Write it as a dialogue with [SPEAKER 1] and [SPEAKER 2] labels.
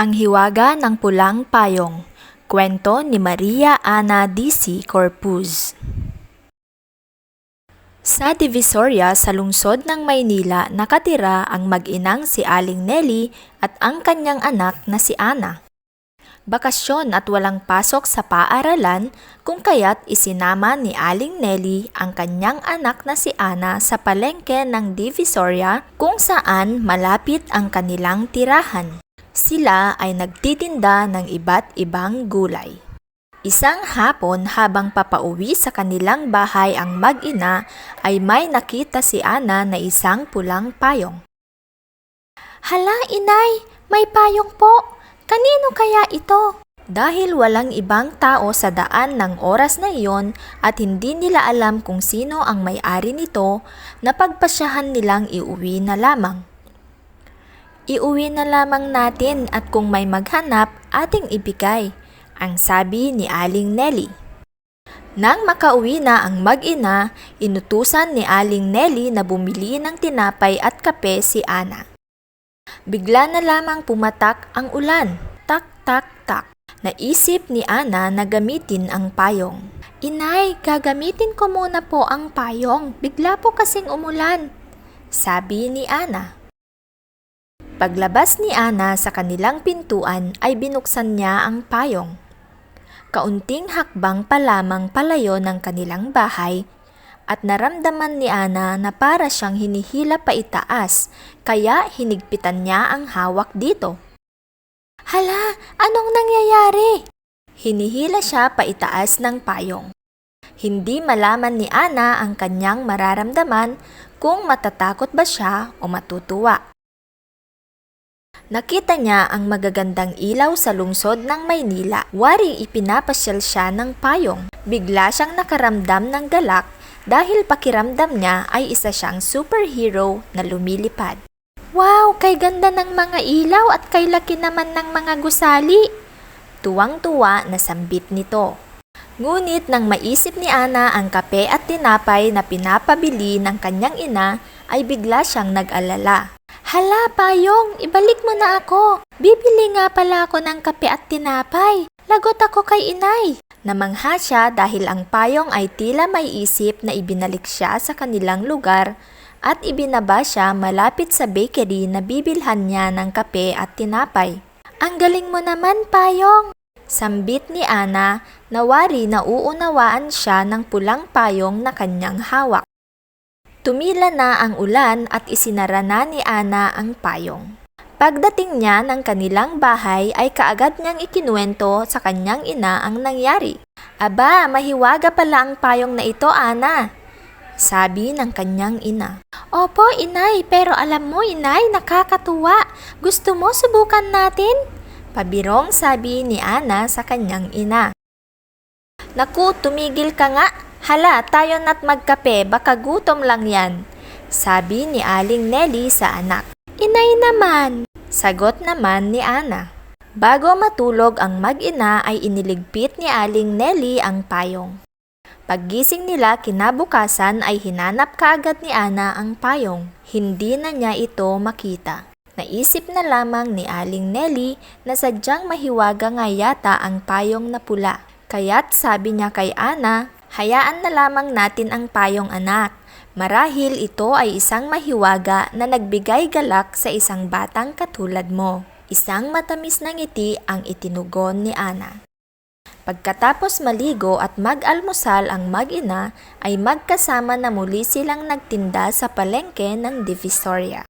[SPEAKER 1] Ang Hiwaga ng Pulang Payong Kwento ni Maria Ana D.C. Corpuz Sa Divisoria sa lungsod ng Maynila nakatira ang mag-inang si Aling Nelly at ang kanyang anak na si Ana. Bakasyon at walang pasok sa paaralan kung kaya't isinama ni Aling Nelly ang kanyang anak na si Ana sa palengke ng Divisoria kung saan malapit ang kanilang tirahan. Sila ay nagtitinda ng iba't ibang gulay. Isang hapon habang papauwi sa kanilang bahay ang mag-ina ay may nakita si Ana na isang pulang payong. Hala inay, may payong po. Kanino kaya ito? Dahil walang ibang tao sa daan ng oras na iyon at hindi nila alam kung sino ang may-ari nito, napagpasyahan nilang iuwi na lamang. Iuwi na lamang natin at kung may maghanap, ating ibigay, ang sabi ni Aling Nelly. Nang makauwi na ang mag-ina, inutusan ni Aling Nelly na bumili ng tinapay at kape si Ana. Bigla na lamang pumatak ang ulan. Tak, tak, tak. Naisip ni Ana na gamitin ang payong. Inay, gagamitin ko muna po ang payong. Bigla po kasing umulan. Sabi ni Ana. Paglabas ni Ana sa kanilang pintuan ay binuksan niya ang payong. Kaunting hakbang pa lamang palayo ng kanilang bahay at naramdaman ni Ana na para siyang hinihila pa itaas kaya hinigpitan niya ang hawak dito. Hala, anong nangyayari? Hinihila siya pa itaas ng payong. Hindi malaman ni Ana ang kanyang mararamdaman kung matatakot ba siya o matutuwa. Nakita niya ang magagandang ilaw sa lungsod ng Maynila. Wari ipinapasyal siya ng payong. Bigla siyang nakaramdam ng galak dahil pakiramdam niya ay isa siyang superhero na lumilipad. Wow, kay ganda ng mga ilaw at kay laki naman ng mga gusali. Tuwang-tuwa na sambit nito. Ngunit nang maisip ni Ana ang kape at tinapay na pinapabili ng kanyang ina, ay bigla siyang nag-alala. Hala, payong, ibalik mo na ako. Bibili nga pala ako ng kape at tinapay. Lagot ako kay inay. Namangha siya dahil ang payong ay tila may isip na ibinalik siya sa kanilang lugar at ibinaba siya malapit sa bakery na bibilhan niya ng kape at tinapay. Ang galing mo naman, payong! Sambit ni Ana na wari na uunawaan siya ng pulang payong na kanyang hawak. Tumila na ang ulan at isinara na ni Ana ang payong. Pagdating niya ng kanilang bahay ay kaagad niyang ikinuwento sa kanyang ina ang nangyari. Aba, mahiwaga pala ang payong na ito, Ana. Sabi ng kanyang ina. Opo, inay, pero alam mo, inay, nakakatuwa. Gusto mo subukan natin? Pabirong sabi ni Ana sa kanyang ina. Naku, tumigil ka nga. Hala, tayo na't magkape, baka gutom lang yan. Sabi ni Aling Nelly sa anak. Inay naman, sagot naman ni Ana. Bago matulog ang mag-ina ay iniligpit ni Aling Nelly ang payong. Paggising nila kinabukasan ay hinanap kaagad ni Ana ang payong. Hindi na niya ito makita. Naisip na lamang ni Aling Nelly na sadyang mahiwaga nga yata ang payong na pula. Kaya't sabi niya kay Ana, hayaan na lamang natin ang payong anak. Marahil ito ay isang mahiwaga na nagbigay galak sa isang batang katulad mo. Isang matamis na ngiti ang itinugon ni Ana. Pagkatapos maligo at mag-almusal ang mag-ina ay magkasama na muli silang nagtinda sa palengke ng Divisoria.